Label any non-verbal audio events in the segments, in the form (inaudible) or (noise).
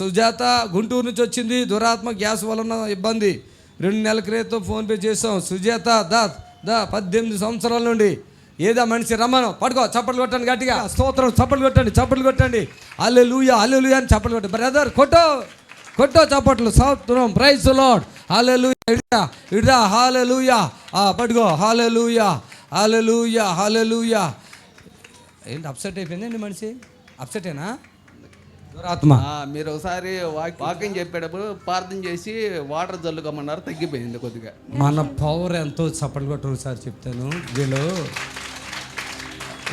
సుజాత గుంటూరు నుంచి వచ్చింది. దురాత్మ గ్యాస్ వలన ఇబ్బంది. రెండు నెలల క్రితం ఫోన్పే చేసాం సుజాత దా దా పద్దెనిమిది సంవత్సరాల నుండి. ఏదా మనిషి రమ్మను. పడుకో చప్పట్లు కొట్టండి గట్టిగా. స్తోత్రం చప్పట్లు కొట్టండి చప్పట్లు కొట్టండి. అల్లె లూయ అల్లు లూయ అని చప్పట్లు కొట్టండి బ్రదర్ కొట్టో. కొట్టో చప్పట్లు. స్తోత్రం ప్రైజ్ లార్డ్. హాలెలూయా ఇడా ఇడా హాలెలూయా ఆ పడుకో హాలెలూయా హాలెలూయా హాలెలూయా ఏంటి అప్సెట్ అయిపోయిందండి మనిషి? అప్సెటేనా దురాత్మ. ఆ, మీరు ఒకసారి వాక్- వాకింగ్ చెప్పేటప్పుడు ప్రార్థన చేసి వాటర్ జల్లుకోమన్నారు తగ్గిపోయింది కొద్దిగా. మన పవర్ ఎంతో చప్పట్లు కొట్టరు సార్ చెప్తాను. వీళ్ళు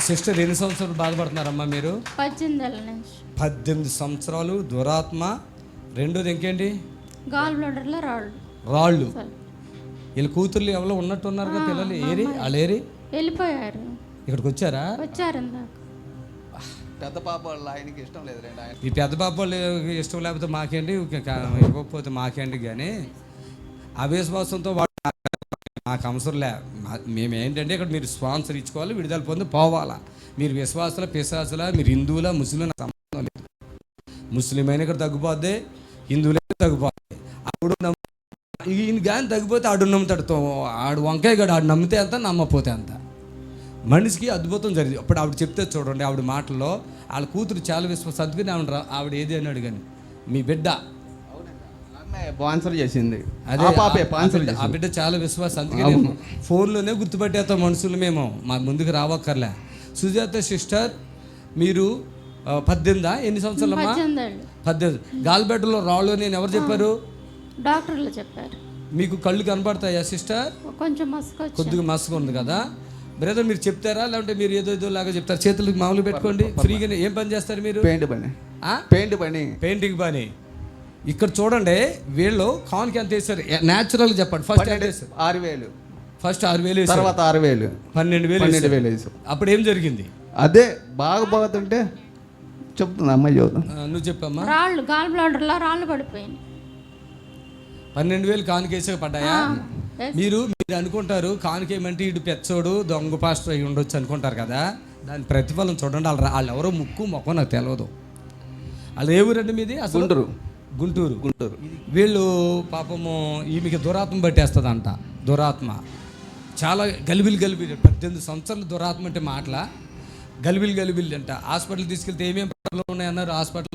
సిస్టర్ ఎన్ని సంవత్సరాలు బాధపడుతున్నారమ్మా మీరు? పద్దెనిమిది సంవత్సరాలు దురాత్మ. రెండోది ఇంకేంటి? రాళ్ళు. వీళ్ళ కూతుర్లు ఎవరో ఉన్నట్టు ఉన్నారుగా పిల్లలు. ఏరి వాళ్ళు ఏరి వెళ్ళిపోయారు. ఇక్కడికి వచ్చారా? వచ్చారు ఇందాక. పెద్ద పాప వాళ్ళు ఆయనకి ఇష్టం లేదు రండి ఆయన. ఈ పెద్ద పాప వాళ్ళు ఇష్టం లేకపోతే మాకేంటి? ఇవ్వకపోతే మాకేంటి కానీ అవిశ్వాసంతో వాడు మాకు అవసరం లే. మేమేంటంటే మేము ఏంటంటే ఇక్కడ మీరు స్పాన్సర్ ఇచ్చుకోవాలి విడుదల పొంది పోవాలా. మీరు విశ్వాసుల పిశాసుల మీరు హిందువుల ముస్లిం నాకు సంబంధం లేదు. ముస్లిం అయినా ఇక్కడ తగ్గిపోద్ది హిందువులైనా తగ్గిపోద్ది. అప్పుడు నమ్ము ఈయన కానీ తగ్గిపోతే ఆడు నమ్ముతాడు. తో- ఆడు వంకాయ గడు ఆడు నమ్మితే అంత నమ్మపోతే అంత మనిషికి అద్భుతం జరిగింది. అప్పుడు ఆవిడ చెప్తే చూడండి ఆవిడ మాటల్లో వాళ్ళ కూతురు చాలా విశ్వాసం అందుకని ఆవిడ రా- ఆవిడ ఏది అన్నాడు కానీ మీ బిడ్డ. స్పాన్సర్ చేసింది. అదే ఆ పాపే స్పాన్సర్ బిడ్డ- ఆ చేసింది. బిడ్డ చాలా విశ్వాసం అందుకని ఫోన్లోనే గుర్తుపట్టేస్తాం మనుషులు మేము మా ముందుకు రావక్కర్లే. సుజాత సిస్టర్ మీరు పద్దెనిమిదా? ఎన్ని సంవత్సరాలమ్మా? పద్దెనిమిది. గాల్బెడ్డలో రాళ్ళు నేను ఎవరు చెప్పారు? డాక్టర్లు చెప్పారు. మీకు కళ్ళు కనపడతాయా సిస్టర్? కొంచెం మసుకొచ్చి కొద్దిగా మస్తుగా ఉంది కదా? బ్రదర్ మీరు చెప్తారా? లేదంటే మీరు ఏదో ఏదో లాగా చెప్తారా చేతులకు మామూలు పెట్టుకోండి. ఫ్రీగా ఏం పని చేస్తారు మీరు? పెయింట్ పని. ఆ? పెయింట్ పని. పెయింటింగ్ పని. ఇక్కడ చూడండి వీళ్ళు కాన్కి ఎంత వేస్తారు న్యాచురల్ చెప్పండి. ఫస్ట్ ఎంత వేస్తారు ఆరు వేలు. ఫస్ట్ ఆరు వేలు తర్వాత ఆరు వేలు. పన్నెండు వేలు పన్నెండు. వేలు వేసాం అప్పుడు ఏం జరిగింది? అదే బాగా పోతుంటే చెప్తుంది అమ్మాయి ఆ, నువ్వు చెప్పమ్మా. రాళ్ళు గాల్ బ్లడర్లో రాళ్ళు పడిపోయింది పన్నెండు వేలు కానుకేసాక పడ్డాయా. మీరు మీరు అనుకుంటారు కానుకేమంటే ఇటు పెచ్చోడు దొంగ పాస్టర్ అయి ఉండొచ్చు అనుకుంటారు కదా? దాని ప్రతిఫలం చూడండి వాళ్ళు వాళ్ళు ఎవరో ముక్కు మొక్క నాకు తెలియదు వాళ్ళు ఏ ఊరండి మీది అసలు? గుంటూరు. గుంటూరు. గుంటూరు. వీళ్ళు పాపము ఈమెకి దురాత్మ పట్టేస్తుందంట దురాత్మ. చాలా గలిబిలి గలిబిలి పద్దెనిమిది సంవత్సరాలు దురాత్మ అంటే మాటల. గలిబిలి గలిబిలి అంట. హాస్పిటల్ తీసుకెళ్తే ఏమేమి ప్రాబ్లం ఉన్నాయన్నారు? హాస్పిటల్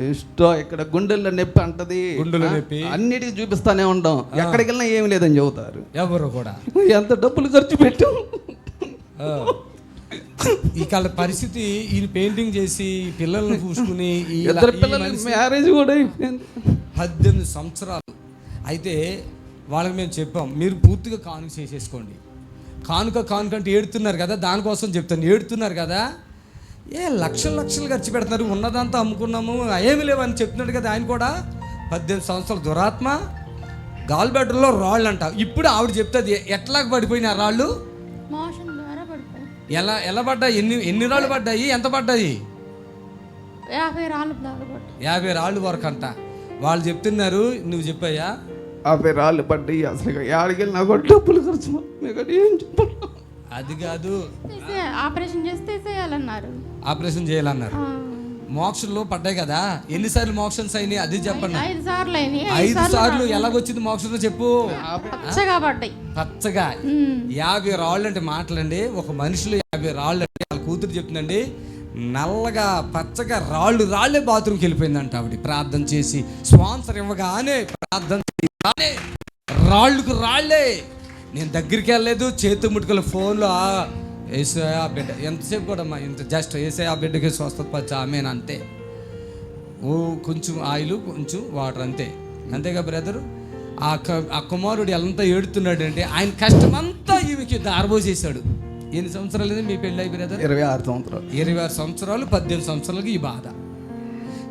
ఇష్టం ఇక్కడ గుండెల్లో నొప్పి అంటది. గుండెలో ఆ, నొప్పి. అన్నిటికీ చూపిస్తానే ఉంటాం ఎక్కడికి వెళ్ళినా ఏమి లేదని చెబుతారు. ఎవరు కూడా. ఎంత డబ్బులు ఖర్చు పెట్టాం. ఈ కాల పరిస్థితి ఈయన పెయింటింగ్ చేసి ఈ పిల్లల్ని ఈ ఇలా- ఇద్దరు ఈ పిల్లలు మ్యారేజ్ కూడా అయిపోయింది. పద్దెనిమిది సంవత్సరాలు. అయితే వాళ్ళకి మేము చెప్పాం మీరు పూర్తిగా కానుక చేసేసుకోండి. కానుక కానుక అంటే ఏడుతున్నారు కదా దానికోసం చెప్తాను. ఏడుతున్నారు కదా ఏ లక్షలు లక్షలు ఖర్చు పెడుతున్నారు. ఉన్నదంతా అమ్ముకున్నాము. ఏమి లేవని చెప్తున్నాడు కదా ఆయన కూడా. పద్దెనిమిది సంవత్సరాల దురాత్మ. గాల్బెడ్రలో రాళ్ళు అంట ఇప్పుడు ఆవిడ చెప్తుంది ఎట్లా పడిపోయిన రాళ్ళు? మోషన్ ద్వారా పడిపోయింది ఎలా ఎలా పడ్డాయి? ఎన్ని ఎన్ని రాళ్ళు పడ్డాయి? ఎంత పడ్డాయి? యాభై రాళ్ళు యాభై వరకు అంట వాళ్ళు చెప్తున్నారు నువ్వు చెప్పాయా యాభై రాళ్ళు పడ్డాయి. అసలు వెళ్ళినా కూడా డబ్బులు ఖర్చు ఏం చెప్పాలి అది కాదు. ఆపరేషన్ చేసి తీసేయాలన్నారు. ఆపరేషన్ చేయాలన్నారు. మోక్షంలో పడ్డాయి కదా? ఎన్నిసార్లు మోక్షన్స్ అయినాయి అది చెప్పండి. ఐదు సార్లు అయినాయి. ఐదు సార్లు ఎలాగొచ్చింది మోక్షంలో చెప్పు? పచ్చగా పడ్డాయి. పచ్చగా. యాభై రాళ్ళు అంటే మాటలండి. ఒక మనిషిలో యాభై రాళ్ళు అంటే వాళ్ళ కూతురు చెప్తుందండి నల్లగా పచ్చగా రాళ్ళు రాళ్ళే బాత్రూమ్కి వెళ్ళిపోయిందంట ఆవిడ. ప్రార్థన చేసి స్పాన్సర్ ఇవ్వగానే ప్రార్థన రాళ్ళకు రాళ్ళే. నేను దగ్గరికి వెళ్ళలేదు చేతు ముట్టుకల ఫోన్లో వేసే ఆ బిడ్డ ఎంతసేపు కూడా అమ్మా ఇంత జస్ట్ వేసే ఆ బిడ్డకి స్వస్థత పచ్చ ఆమెను అంతే. ఓ కొంచెం ఆయిల్ కొంచెం వాటర్ అంతే. అంతేగా బ్రదర్? ఆ క- ఆ కుమారుడు ఎంత ఏడుతున్నాడు అంటే ఆయన కష్టమంతా ఈమెకి దారబోసేశాడు ఎన్ని సంవత్సరాలు మీ పెళ్ళి బ్రదర్? ఇరవై ఆరు సంవత్సరాలు. ఇరవై ఆరు సంవత్సరాలు పద్దెనిమిది సంవత్సరాలకి ఈ బాధ.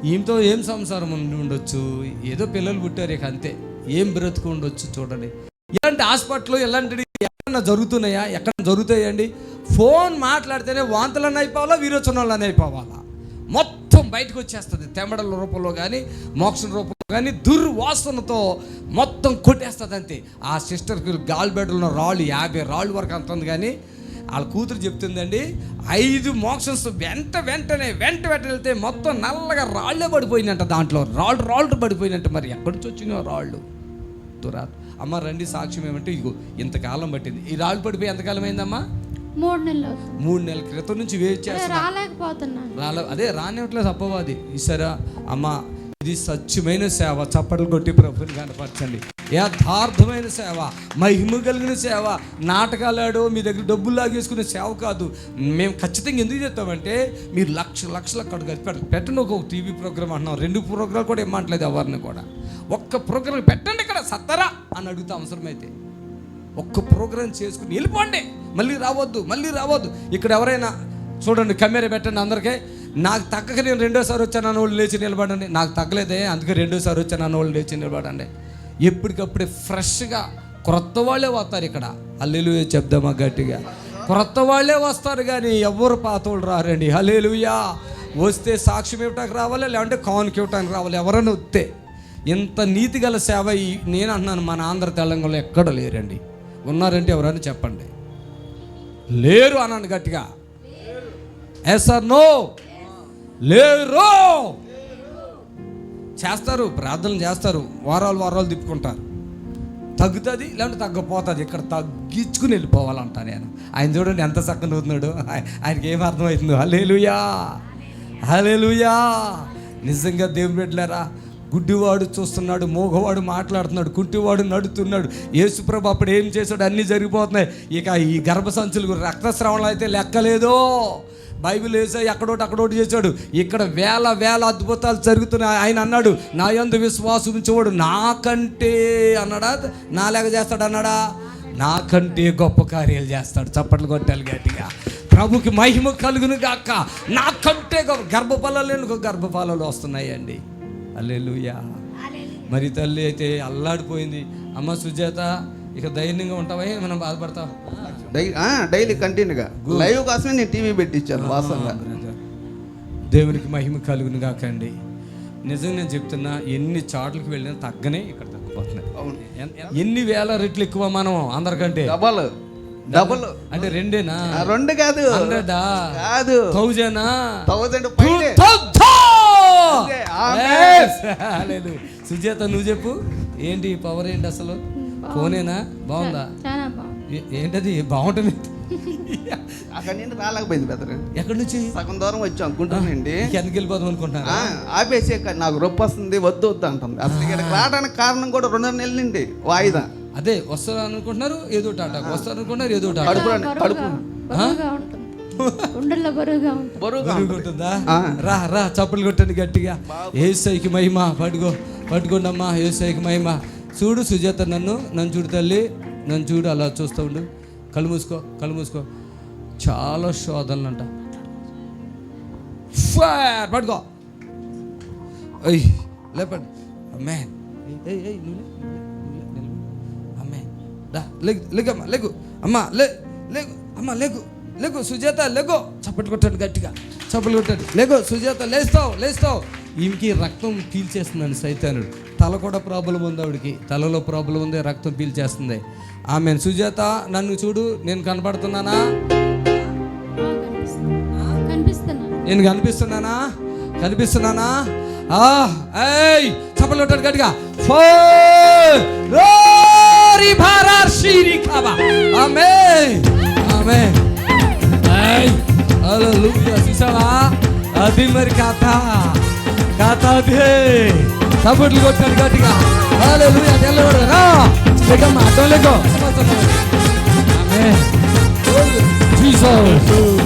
ఈమెతో ఏం సంసారం ఉండి ఉండొచ్చు? ఏదో పిల్లలు పుట్టారు ఇక అంతే. ఏం బ్రతుకు ఉండొచ్చు చూడండి. ఇలాంటి హాస్పిటల్ ఇలాంటివి ఎక్కడన్నా జరుగుతున్నాయా? ఎక్కడ జరుగుతాయండి? ఫోన్ మాట్లాడితేనే వాంతులన్నీ అయిపోవాలా విరోచనాలన్నీ అయిపోవాలా? మొత్తం బయటకు వచ్చేస్తుంది. తెమ్మడల రూపంలో కానీ మోక్షం రూపంలో కానీ దుర్వాసనతో మొత్తం కొట్టేస్తుంది అంతే. ఆ సిస్టర్కి గాల్ బెడ్లో రాళ్ళు యాభై రాళ్ళు వరకు ఉంది కానీ వాళ్ళ కూతురు చెప్తుందండి ఐదు మోక్షన్స్ వెంట వెంటనే వెంట వెంట వెళ్తే మొత్తం నల్లగా రాళ్ళే పడిపోయిందంట దాంట్లో. రాళ్ళు రాళ్ళు పడిపోయినట్టు మరి. ఎక్కడి నుంచి వచ్చినాయో రాళ్ళు? దురా అమ్మ రండి సాక్ష్యం ఏమంటే ఇగో ఇంతకాలం పట్టింది. ఈ రాళ్ళు పడిపోయి ఎంతకాలం అయిందమ్మా? మూడు నెలలు మూడు నెలల క్రితం నుంచి అదే చేస్తున్నా. రాలేకపోతున్నాను. రాలే అదే రానివ్వట్లేదు అప్పవాది. ఈసారా అమ్మ ఇది సత్యమైన సేవ. చప్పట్లు కొట్టి ప్రభుని కనపరచండి. యథార్థమైన సేవ మహిమ కలిగిన సేవ నాటకాలాడో మీ దగ్గర డబ్బులు లాగేసుకునే సేవ కాదు. మేము ఖచ్చితంగా ఎందుకు చెప్తామంటే మీరు లక్ష లక్షలు అక్కడ కలిపి పెట్టండి. ఒక టీవీ ప్రోగ్రామ్ అంటున్నాం. రెండు ప్రోగ్రాం కూడా ఇమ్మంటలేదు ఎవరిని కూడా. ఒక్క ప్రోగ్రాం పెట్టండి ఇక్కడ సత్తరా అని అడుగుతా అవసరమైతే. ఒక్క ప్రోగ్రాం చేసుకుని వెళ్ళిపోండి. మళ్ళీ రావద్దు మళ్ళీ రావద్దు. ఇక్కడ ఎవరైనా చూడండి కెమెరా పెట్టండి అందరికీ. నాకు తగ్గక నేను రెండోసారి వచ్చాను అన్న వాళ్ళు లేచి నిలబడండి. నాకు తగ్గలేదే అందుకే రెండోసారి వచ్చాను అన్న వాళ్ళు లేచి నిలబడండి. ఎప్పటికప్పుడే ఫ్రెష్గా క్రొత్త వాళ్ళే వస్తారు ఇక్కడ. అల్లెలు చెప్దామా గట్టిగా. క్రొత్త వాళ్ళే వస్తారు కానీ ఎవరు పాతోళ్ళు రారండి? హలేలుయా వస్తే సాక్ష్యం ఇవ్వటానికి రావాలి? లేదంటే కానుక ఇవ్వటానికి రావాలి? ఎవరైనా వస్తే. ఇంత నీతి గల సేవ నేను అంటున్నాను మన ఆంధ్ర తెలంగాణలో ఎక్కడ లేరండి? ఉన్నారంటే ఎవరైనా చెప్పండి. లేరు అన్నాను గట్టిగా. ఎస్ ఆర్ నో లేరు. చేస్తారు ప్రార్థనలు చేస్తారు వారాలు వారాలు తిప్పుకుంటారు. తగ్గుతుంది లేదంటే తగ్గపోతుంది. ఇక్కడ తగ్గించుకుని వెళ్ళిపోవాలంట నేను. ఆయన చూడండి ఎంత చక్కని అవుతున్నాడు ఆయనకి ఏం అర్థమవుతుందో హలేలుయా హలేలుయా నిజంగా దేవుని బిడ్డలారా గుడ్డివాడు చూస్తున్నాడు మోగవాడు మాట్లాడుతున్నాడు కుంటివాడు నడుతున్నాడు. యేసుప్రభు అప్పుడు ఏం చేశాడు? అన్నీ జరిగిపోతున్నాయి. ఇక ఈ గర్భసంచులు రక్తస్రావణలు అయితే లెక్కలేదో. బైబిల్ వేసాయి అక్కడోటి అక్కడోటి చేశాడు. ఇక్కడ వేల వేల అద్భుతాలు జరుగుతున్నాయి. ఆయన అన్నాడు నా యందు విశ్వాసం ఉంచేవాడు నాకంటే అన్నాడా? నా లేక చేస్తాడు అన్నాడా? నాకంటే గొప్ప కార్యాలు చేస్తాడు. చప్పట్లు కొట్టాలి గట్టిగా. ప్రభుకి మహిమ కలుగును గాక. నాకంటే గొప్ప గర్భఫలాలు గర్భఫలాలు వస్తున్నాయండి. అల్లెలుయా. మరి తల్లి అయితే అల్లాడిపోయింది. అమ్మ సుజాత ఇక ధైర్యంగా ఉంటావా? మనం బాధపడతావా? డైలీ డైలీ కంటిన్యూగా. లైవ్ కోసమే నేను టీవీ పెట్టించాను. దేవునికి మహిమ కలుగును కాకండి నిజంగా నేను చెప్తున్నా ఎన్ని చాట్లకు వెళ్ళినా తగ్గనే ఇక్కడ తగ్గిపోతున్నాయి. ఎన్ని వేల రెట్లు ఎక్కువ మనం అందరికంటే? Double double. అంటే రెండేనా? రెండు కాదు. హండ్రెడా? కాదు. థౌజండా థౌజండ్ పైనే. ఆమేన్. (laughs) సుజాత నువ్వు చెప్పు. ఏంటి ఈ పవర్ ఏంటి అసలు? ఫోనేనా? బాగుందా? చాలా బాగుంది. ఏ- ఏంటది? బాగుంటుంది. అక్కడి నుండి రాలేకపోయింది బెదర్ ఎక్కడి నుంచి? సగం దూరం వచ్చాం గుంటూరు నుండి ఎందుకు వెళ్ళిపోదాం అనుకుంటున్నా ఆ, ఆపేసే నాకు రొప్పి వస్తుంది వద్దు వద్దు అంటుంది. అసలు ఇక్కడికి రావడానికి కారణం కూడా రెండున్నర నెలల నుండి వాయిదా. అదే వస్తారు అనుకుంటున్నారు ఏదో టాటా వస్తారు అనుకుంటున్నారు ఏదో టాటా కడుపు ఉంటుంది. గుండెల్లో బరువుగా ఉంటుంది. బరువుగా ఉంటుందా. రా రా చప్పులు కొట్టండి గట్టిగా. ఏసైకి మహిమ పట్టుకో పట్టుకోండి అమ్మా ఏసైకి మహిమ. చూడు సుజాత నన్ను నన్ను చూడు తల్లి నన్ను చూడు అలా చూస్తూ ఉండు. కళ్ళు మూసుకో కళ్ళు మూసుకో. చాలా శోధనలు అంట ఫైర్ పట్టుకో అయ్యి లేపండి. అమ్మే. అమ్మే. దా లేగు లేగమ్మా లేగు. అమ్మా లే లేగు. అమ్మా లేగు. లేగు సుజాత లేగో. చప్పట్లు కొట్టండి గట్టిగా. చప్పట్లు కొట్టండి. లేగో సుజాత లేస్తావు లేస్తావు. ఈమెకి రక్తం పీల్చేస్తుందండి సైతానుడు. తల కూడా ప్రాబ్లం ఉంది ఆవిడకి. తలలో ప్రాబ్లం ఉంది రక్తం పీల్చేస్తుంది. ఆమె సుజాత నన్ను చూడు నేను కనపడుతున్నానా? నేను కనిపిస్తున్నానా? కనిపిస్తున్నానా? ఆ ఏయ్ చప్పట్లు కొట్టాడు గట్టిగా. ఫోర్ భారార్ షీరి ఖాబా ఆమేన్ ఆమేన్ ఏయ్ 할렐루야 수상아 아비머리 가타 가타데 사부를 거타니 가티가 할렐루야 델로라 내가 마돈 레고 아멘 지수